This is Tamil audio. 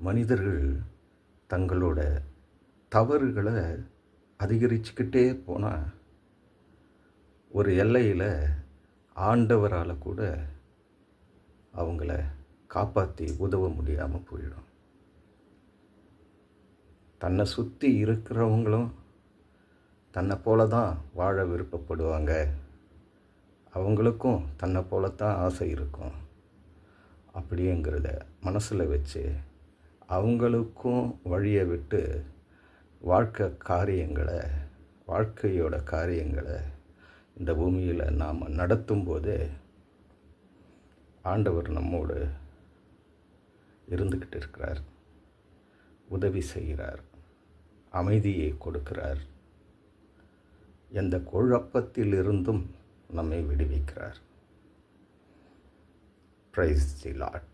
மனிதர்கள் தங்களோட தவறுகளை அதிகரிச்சுக்கிட்டே போனால் ஒரு எல்லையில் ஆண்டவரால் கூட அவங்கள காப்பாற்றி உதவ முடியாமல் போயிடும். தன்னை சுற்றி இருக்கிறவங்களும் தன்னை போல தான் வாழ விருப்பப்படுவாங்க. அவங்களுக்கும் தன்னை போல தான் ஆசை இருக்கும். அப்படிங்கிறத மனசில் வச்சு அவங்களுக்கும் வழியை விட்டு வாழ்க்கை காரியங்களை வாழ்க்கையோட காரியங்களை இந்த பூமியில் நாம் நடத்தும்போது ஆண்டவர் நம்மோடு இருந்துக்கிட்டு இருக்கிறார். உதவி செய்கிறார். அமைதியை கொடுக்கிறார். எந்த குழப்பத்திலிருந்தும் நம்மை விடுவிக்கிறார். ப்ரைஸ் தி லாட்